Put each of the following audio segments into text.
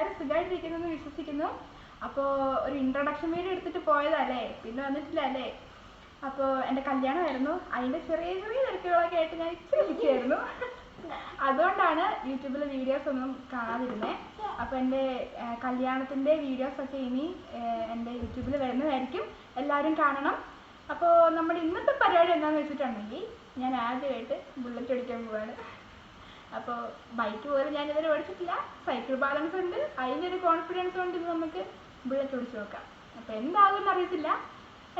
എല്ലാവരും സുഖമായിട്ടിരിക്കുന്നു വിശ്വസിക്കുന്നു. അപ്പോൾ ഒരു ഇൻട്രൊഡക്ഷൻ വീഡിയോ എടുത്തിട്ട് പോയതല്ലേ? പിന്നെ വന്നിട്ടില്ല അല്ലേ അപ്പോൾ എന്റെ കല്യാണമായിരുന്നു. അതിന്റെ ചെറിയ ചെറിയ തിരക്കുകളൊക്കെ ആയിട്ട് ഞാൻ ഇച്ചിരി അതുകൊണ്ടാണ് യൂട്യൂബിൽ വീഡിയോസ് ഒന്നും കാണാതിരുന്നത് അപ്പോൾ എന്റെ കല്യാണത്തിന്റെ വീഡിയോസൊക്കെ ഇനി എന്റെ യൂട്യൂബിൽ വരുന്നതായിരിക്കും. എല്ലാവരും കാണണം. അപ്പോൾ നമ്മുടെ ഇന്നത്തെ പരിപാടി എന്താണെന്ന് വെച്ചിട്ടുണ്ടെങ്കിൽ ഞാൻ ആദ്യമായിട്ട് ബുള്ളറ്റ് അടിക്കാൻ പോവാണ്. അപ്പോൾ ബൈക്ക് പോലും ഞാൻ ഇതുവരെ ഓടിച്ചിട്ടില്ല. സൈക്കിൾ ബാലൻസ് ഉണ്ട്. അതിന്റെ ഒരു കോൺഫിഡൻസ് കൊണ്ട് ഇത് നമുക്ക് ബുള്ളറ്റ് ഓടിച്ചു നോക്കാം. അപ്പോൾ എന്താകും അറിയത്തില്ല.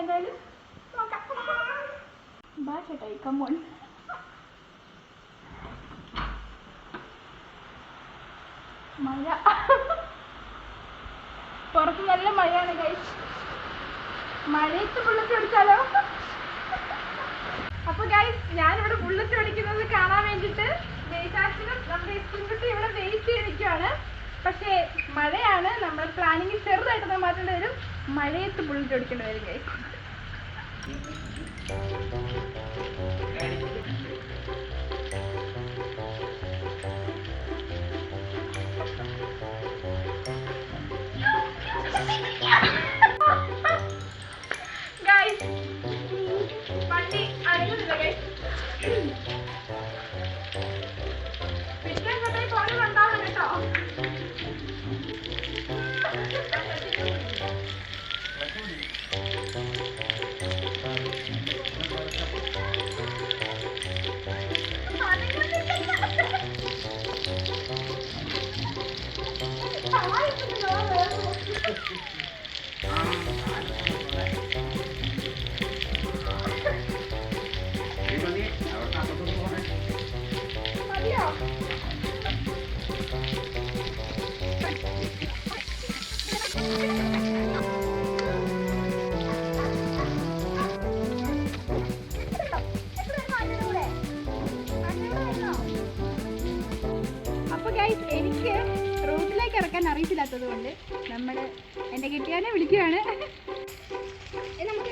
എന്തായാലും നോക്കാം. ബാ ചേട്ടായി മഴ. പുറത്ത് നല്ല മഴയാണ് ഗൈസ് മഴയത്ത് ബുള്ളറ്റ് ഓടിച്ചാലോ? അപ്പൊ ഗൈസ് ഞാനിവിടെ ബുള്ളറ്റ് ഓടിക്കുന്നത് കാണാൻ വേണ്ടിട്ട് നമ്മുടെ ഇസ്റ്റിൻകുട്ടി ഇവിടെ വെയിറ്റ് ചെയ്ത് നിൽക്കുകയാണ് പക്ഷേ മഴയാണ്. നമ്മൾ പ്ലാനിങ് ചെറുതായിട്ട് മാറ്റേണ്ടി വരും. മഴയത്ത് ബുള്ളറ്റ് ഓടിക്കേണ്ടി വരും ഗൈസ് അറിയത്തില്ലാത്തത് കൊണ്ട് നമ്മൾ എന്റെ കെട്ടിയാനെ വിളിക്കുകയാണ് നമുക്ക്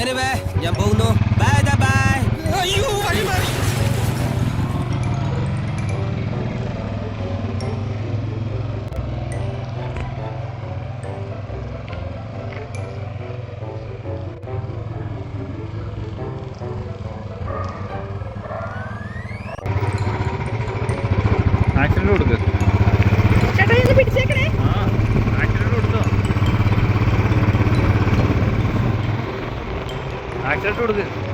എനിവേ ഞാൻ പോകുന്നു. ബൈ ബൈ അയ്യോ വഴി മാറി. ആക്സിഡന്റ് കൊടുക്ക് ആക്സിഡന്റ് കൊടുക്ക്.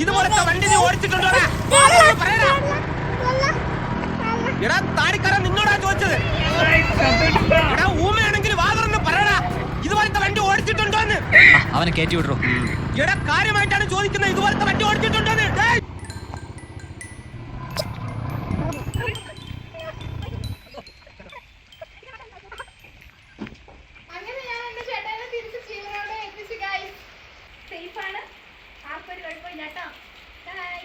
ഇതുപോലത്തെ വണ്ടി നീ ഓടിച്ചിട്ടുണ്ടോടാ പറയടാ. എടാ താടിക്കാരൻ നിന്നോടാ ചോദിച്ചത്. എടാ ഊമയാണെങ്കിൽ വാതറന്ന് പറയടാ. ഇതുപോലത്തെ വണ്ടി ഓടിച്ചിട്ടുണ്ടോന്ന്? അവനെ കയറ്റി വിടറോ. എടാ കാര്യമായിട്ടാണ് ചോദിക്കുന്നത്. ഇതുപോലത്തെ വണ്ടി ഓടിച്ചിട്ടുണ്ടോന്ന്? ആർക്കൊരു പോയി കേട്ടോ ബൈ